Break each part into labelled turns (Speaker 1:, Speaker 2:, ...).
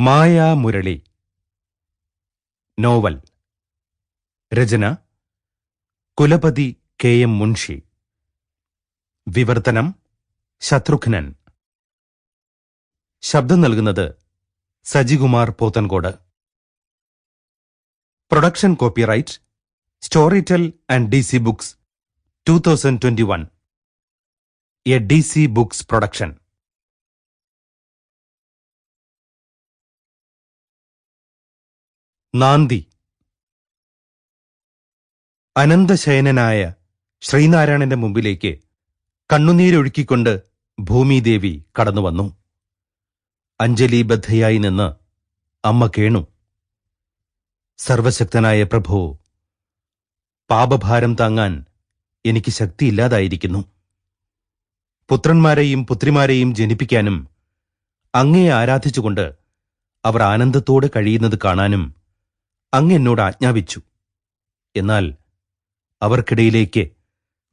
Speaker 1: മായാ Murali novel. രചന. കുലപതി K M Munshi. വിവർത്തനം. ശത്രുഘ്നൻ. ശബ്ദം നൽകുന്നത് Sajikumar Pothencode. Production copyright. Tell and D C books. Two thousand twenty one. A D C books production. നാന്തി അനന്തശയനായ ശ്രീനാരായണന്റെ മുമ്പിലേക്ക് കണ്ണുനീരൊഴുക്കിക്കൊണ്ട് ഭൂമിദേവി കടന്നുവന്നു. അഞ്ജലിബദ്ധയായി നിന്ന് അമ്മ കേണു. സർവശക്തനായ പ്രഭു പാപഭാരം താങ്ങാൻ എനിക്ക് ശക്തിയില്ലാതായിരിക്കുന്നു. പുത്രന്മാരെയും പുത്രിമാരെയും ജനിപ്പിക്കാനും അങ്ങയെ ആരാധിച്ചുകൊണ്ട് അവർ ആനന്ദത്തോടെ കഴിയുന്നത് കാണാനും അങ്ങ് എന്നോട് ആജ്ഞാപിച്ചു. എന്നാൽ അവർക്കിടയിലേക്ക്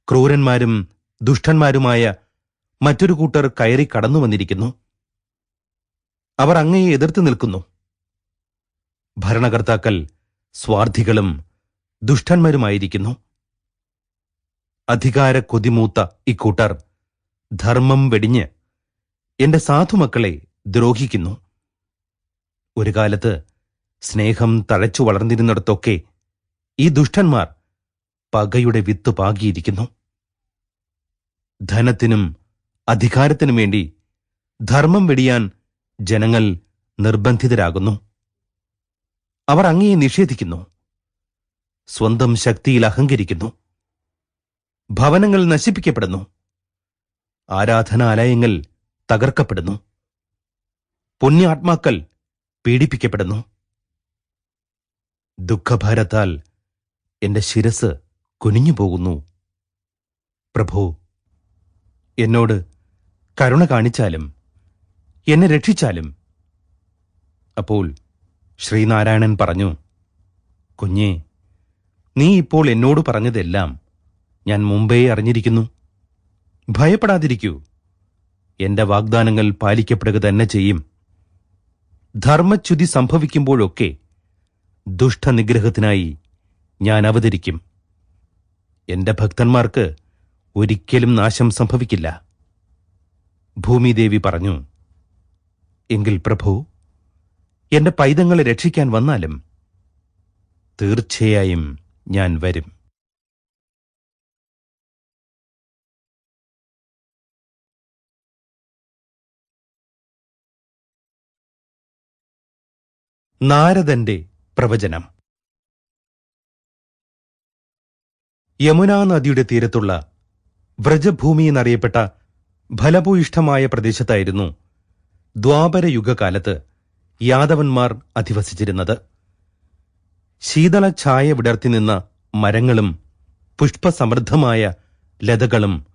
Speaker 1: ക്രൂരന്മാരും ദുഷ്ടന്മാരുമായ മറ്റൊരു കൂട്ടർ കയറി കടന്നു വന്നിരിക്കുന്നു. അവർ അങ്ങയെ എതിർത്ത് നിൽക്കുന്നു. ഭരണകർത്താക്കൾ സ്വാർത്ഥികളും ദുഷ്ടന്മാരുമായിരിക്കുന്നു. അധികാര കൊതിമൂത്ത ഇക്കൂട്ടർ ധർമ്മം വെടിഞ്ഞ് എന്റെ സാധുമക്കളെ ദ്രോഹിക്കുന്നു. ഒരു കാലത്ത് സ്നേഹം തഴച്ചു വളർന്നിരുന്നിടത്തൊക്കെ ഈ ദുഷ്ടന്മാർ പകയുടെ വിത്ത് പാകിയിരിക്കുന്നു. ധനത്തിനും അധികാരത്തിനും വേണ്ടി ധർമ്മം വെടിയാൻ ജനങ്ങൾ നിർബന്ധിതരാകുന്നു. അവർ അങ്ങയെ നിഷേധിക്കുന്നു. സ്വന്തം ശക്തിയിൽ അഹങ്കരിക്കുന്നു. ഭവനങ്ങൾ നശിപ്പിക്കപ്പെടുന്നു. ആരാധനാലയങ്ങൾ തകർക്കപ്പെടുന്നു. പുണ്യാത്മാക്കൾ പീഡിപ്പിക്കപ്പെടുന്നു. ദുഃഖഭാരത്താൽ എന്റെ ശിരസ് കുനിഞ്ഞു പോകുന്നു. പ്രഭു എന്നോട് കരുണ കാണിച്ചാലും എന്നെ രക്ഷിച്ചാലും. അപ്പോൾ ശ്രീനാരായണൻ പറഞ്ഞു കുഞ്ഞേ നീ ഇപ്പോൾ എന്നോട് പറഞ്ഞതെല്ലാം ഞാൻ മുമ്പേ അറിഞ്ഞിരിക്കുന്നു. ഭയപ്പെടാതിരിക്കൂ. എന്റെ വാഗ്ദാനങ്ങൾ പാലിക്കപ്പെടുക തന്നെ ചെയ്യും. ധർമ്മച്യുതി സംഭവിക്കുമ്പോഴൊക്കെ ദുഷ്ടനിഗ്രഹത്തിനായി ഞാൻ അവതരിക്കും. എന്റെ ഭക്തന്മാർക്ക് ഒരിക്കലും നാശം സംഭവിക്കില്ല. ഭൂമിദേവി പറഞ്ഞു എങ്കിൽ പ്രഭു എന്റെ പൈതങ്ങളെ രക്ഷിക്കാൻ വന്നാലും തീർച്ചയായും ഞാൻ വരും. നാരദന്റെ പ്രവചനം. യമുനാ നദിയുടെ തീരത്തുള്ള വ്രജഭൂമി എന്നറിയപ്പെട്ട ഫലഭൂയിഷ്ഠമായ പ്രദേശത്തായിരുന്നു ദ്വാപരയുഗകാലത്ത് യാദവന്മാർ അധിവസിച്ചിരുന്നത്. ശീതള ഛായ വിടർത്തി നിന്ന മരങ്ങളും പുഷ്പസമൃദ്ധമായ ലതകളും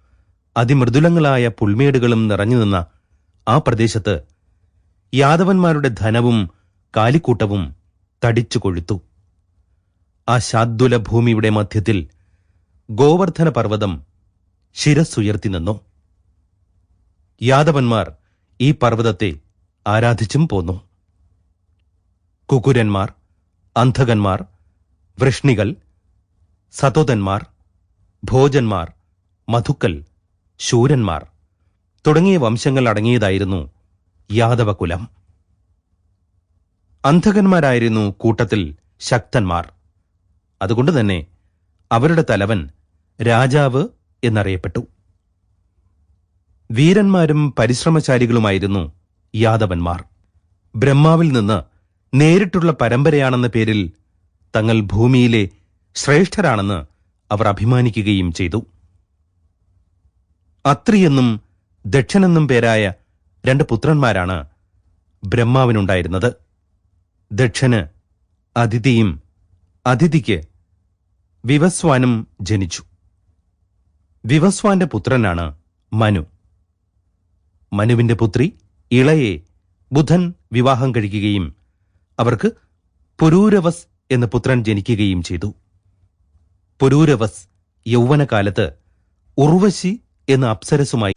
Speaker 1: അതിമൃദുലങ്ങളായ പുൽമേടുകളും നിറഞ്ഞുനിന്ന ആ പ്രദേശത്ത് യാദവന്മാരുടെ ധനവും കാലിക്കൂട്ടവും തടിച്ചു കൊഴുത്തു. ആ ശാദ്വല ഭൂമിയുടെ മധ്യത്തിൽ ഗോവർദ്ധന പർവതം ശിരസ്സുയർത്തി നിന്നു. യാദവന്മാർ ഈ പർവതത്തെ ആരാധിച്ചും പോന്നു. കുകുരന്മാർ അന്ധകന്മാർ വൃഷ്ണികൾ സതോദന്മാർ ഭോജന്മാർ മധുക്കൽ ശൂരന്മാർ തുടങ്ങിയ വംശങ്ങൾ അടങ്ങിയതായിരുന്നു യാദവകുലം. അന്ധകന്മാരായിരുന്നു കൂട്ടത്തിൽ ശക്തന്മാർ. അതുകൊണ്ട് തന്നെ അവരുടെ തലവൻ രാജാവ് എന്നറിയപ്പെട്ടു. വീരന്മാരും പരിശ്രമശാലികളുമായിരുന്നു യാദവന്മാർ. ബ്രഹ്മാവിൽ നിന്ന് നേരിട്ടുള്ള പരമ്പരയാണെന്ന പേരിൽ തങ്ങൾ ഭൂമിയിലെ ശ്രേഷ്ഠരാണെന്ന് അവർ അഭിമാനിക്കുകയും ചെയ്തു. അത്രിയെന്നും ദക്ഷനെന്നും പേരായ രണ്ട് പുത്രന്മാരാണ് ബ്രഹ്മാവിനുണ്ടായിരുന്നത്. ദക്ഷന് അതിഥിയും അതിഥിക്ക് വിവസ്വാനും ജനിച്ചു. വിവസ്വാന്റെ പുത്രനാണ് മനു. മനുവിന്റെ പുത്രി ഇളയെ ബുധൻ വിവാഹം കഴിക്കുകയും അവർക്ക് പുരൂരവസ് എന്ന പുത്രൻ ജനിക്കുകയും ചെയ്തു. പുരൂരവസ് യൗവനകാലത്ത് ഉർവശി എന്ന അപ്സരസുമായി?